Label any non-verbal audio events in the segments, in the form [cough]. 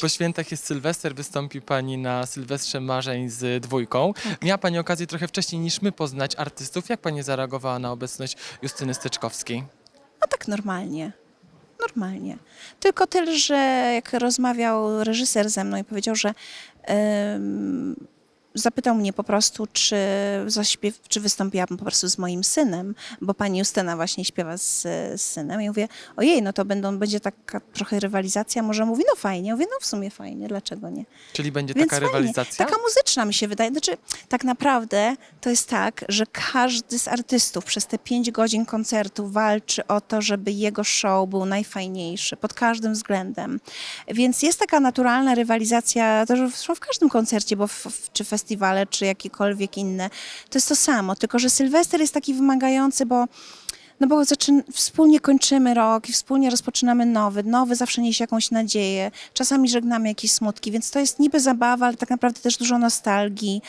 Po świętach jest Sylwester, wystąpi Pani na Sylwestrze Marzeń z dwójką. Miała Pani okazję trochę wcześniej niż my poznać artystów. Jak Pani zareagowała na obecność Justyny Styczkowskiej? No tak normalnie. Normalnie. Tylko tyle, że jak rozmawiał reżyser ze mną i powiedział, że zapytał mnie po prostu, czy zaśpiew, czy wystąpiłabym po prostu z moim synem, bo pani Justyna właśnie śpiewa z, z synem. I mówię, ojej, no to będą, będzie taka trochę rywalizacja. Może mówi, no fajnie. Mówię, no w sumie fajnie, dlaczego nie? Czyli będzie Więc taka fajnie. rywalizacja? Taka muzyczna mi się wydaje. Znaczy, tak naprawdę to jest tak, że każdy z artystów przez te pięć godzin koncertu walczy o to, żeby jego show był najfajniejszy pod każdym względem. Więc jest taka naturalna rywalizacja, to zresztą w każdym koncercie, bo w, w, czy festiwale, czy jakiekolwiek inne, to jest to samo. Tylko, że Sylwester jest taki wymagający, bo no bo zaczyn- wspólnie kończymy rok i wspólnie rozpoczynamy nowy. Nowy zawsze niesie jakąś nadzieję. Czasami żegnamy jakieś smutki, więc to jest niby zabawa, ale tak naprawdę też dużo nostalgii.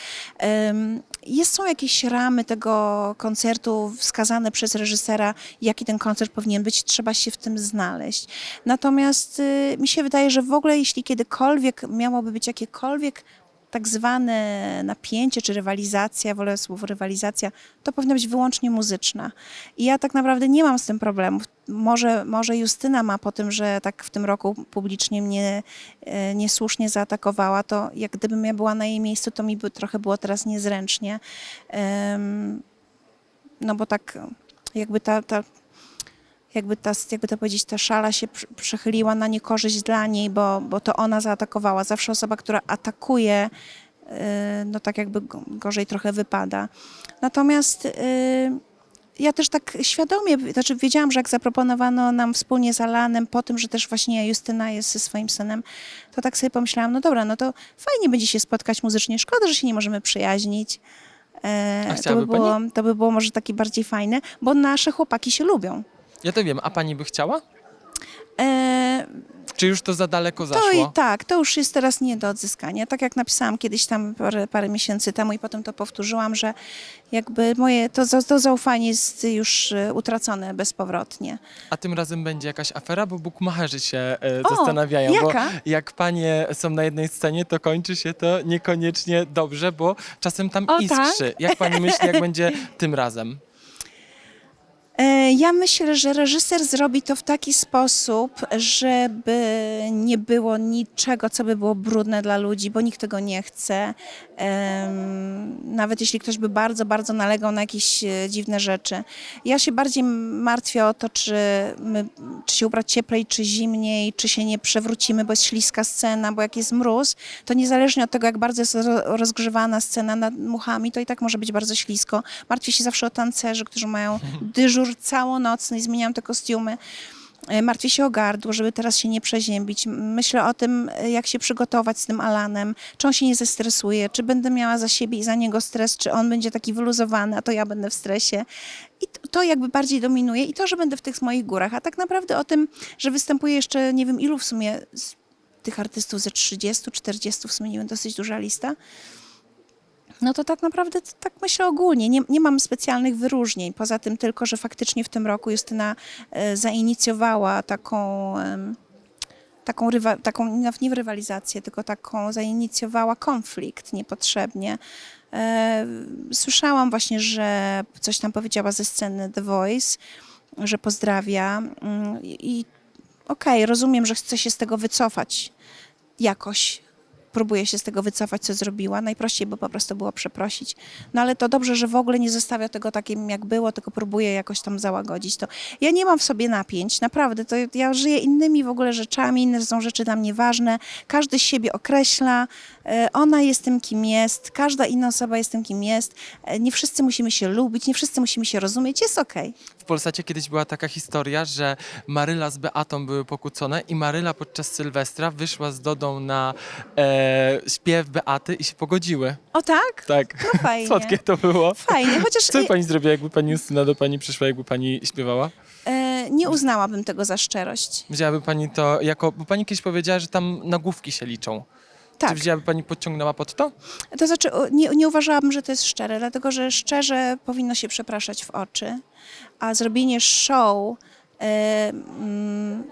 Ym, Jest, są jakieś ramy tego koncertu wskazane przez reżysera, jaki ten koncert powinien być. Trzeba się w tym znaleźć. Natomiast y, mi się wydaje, że w ogóle jeśli kiedykolwiek miałoby być jakiekolwiek tak zwane napięcie czy rywalizacja, wolę słowo rywalizacja, to powinna być wyłącznie muzyczna. I ja tak naprawdę nie mam z tym problemów. Może, może Justyna ma po tym, że tak w tym roku publicznie mnie e, niesłusznie zaatakowała, to jak gdybym ja była na jej miejscu, to mi by trochę było teraz niezręcznie. Em, no bo tak jakby ta, ta jakby, ta, jakby to powiedzieć, ta szala się przechyliła na niekorzyść dla niej, bo, bo to ona zaatakowała. Zawsze osoba, która atakuje, yy, no tak jakby go- gorzej trochę wypada. Natomiast yy, ja też tak świadomie, znaczy wiedziałam, że jak zaproponowano nam wspólnie z Alanem, po tym, że też właśnie Justyna jest ze swoim synem, to tak sobie pomyślałam, no dobra, no to fajnie będzie się spotkać muzycznie, szkoda, że się nie możemy przyjaźnić. E, to, by było, to by było może takie bardziej fajne, bo nasze chłopaki się lubią. Ja to wiem, a Pani by chciała? E, Czy już to za daleko To zaszło? i tak, to już jest teraz nie do odzyskania. Tak jak napisałam kiedyś tam parę, parę miesięcy temu i potem to powtórzyłam, że jakby moje to, za- to zaufanie jest już e, utracone bezpowrotnie. A tym razem będzie jakaś afera, bo bukmacherzy się e, O, zastanawiają. jaka? Bo jak panie są na jednej scenie, to kończy się to niekoniecznie dobrze, bo czasem tam O, iskrzy. Jak pani myśli, jak [laughs] będzie tym razem? E, Ja myślę, że reżyser zrobi to w taki sposób, żeby nie było niczego, co by było brudne dla ludzi, bo nikt tego nie chce. Nawet jeśli ktoś by bardzo, bardzo nalegał na jakieś e, dziwne rzeczy. Ja się bardziej martwię o to, czy, my, czy się ubrać cieplej, czy zimniej, czy się nie przewrócimy, bo jest śliska scena, bo jak jest mróz, to niezależnie od tego, jak bardzo jest ro- rozgrzewana scena nad muchami, to i tak może być bardzo ślisko. Martwię się zawsze o tancerzy, którzy mają dyżur całonocny i zmieniają te kostiumy. E, Martwię się o gardło, żeby teraz się nie przeziębić. Myślę o tym, e, jak się przygotować z tym Alanem, czy on się nie zestresuje, czy będę miała za siebie i za niego stres, czy on będzie taki wyluzowany, a to ja będę w stresie. I to, to jakby bardziej dominuje i to, że będę w tych moich górach. A tak naprawdę o tym, że występuje jeszcze nie wiem ilu w sumie tych artystów ze 30, 40 w sumie nie wiem, dosyć duża lista. No to tak naprawdę t- tak myślę ogólnie. Nie, nie mam specjalnych wyróżnień. Poza tym tylko, że faktycznie w tym roku Justyna e, zainicjowała taką, taką, rywa, taką nie w rywalizację, tylko taką zainicjowała konflikt niepotrzebnie. E, Słyszałam właśnie, że coś tam powiedziała ze sceny The Voice, że pozdrawia mm, i i okej, rozumiem, że chce się z tego wycofać jakoś próbuje się z tego wycofać, co zrobiła. Najprościej by po prostu było przeprosić. No ale to dobrze, że w ogóle nie zostawia tego takim, jak było, tylko próbuje jakoś tam załagodzić to. Ja nie mam w sobie napięć, naprawdę. To ja żyję innymi w ogóle rzeczami, inne są rzeczy dla mnie ważne. Każdy siebie określa. E, Ona jest tym, kim jest. Każda inna osoba jest tym, kim jest. E, Nie wszyscy musimy się lubić, nie wszyscy musimy się rozumieć. Jest okej. W Polsacie kiedyś była taka historia, że Maryla z Beatą były pokłócone i Maryla podczas Sylwestra wyszła z Dodą na e, śpiew Beaty i się pogodziły. O tak? Tak. No fajnie. Słodkie to było. Fajnie, chociaż Co by pani zrobiła, jakby pani Justyna do pani przyszła, jakby pani śpiewała? e, nie uznałabym tego za szczerość. Wzięłaby pani to jako, bo pani kiedyś powiedziała, że tam nagłówki się liczą. Tak. Czy wzięłaby pani, podciągnęła pod to? To znaczy, nie, nie uważałabym, że to jest szczere, dlatego że szczerze powinno się przepraszać w oczy, a zrobienie show e, mm,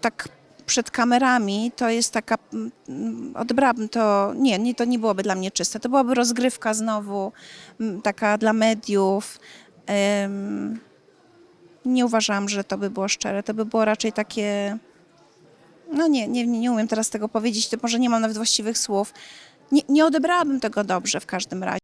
tak przed kamerami to jest taka, mm, odebrałabym to, nie, nie, to nie byłoby dla mnie czyste. To byłaby rozgrywka znowu, mm, taka dla mediów. Nie uważam, że to by było szczere. To by było raczej takie, no nie, nie, nie umiem teraz tego powiedzieć, to może nie mam nawet właściwych słów. Nie, nie odebrałabym tego dobrze w każdym razie.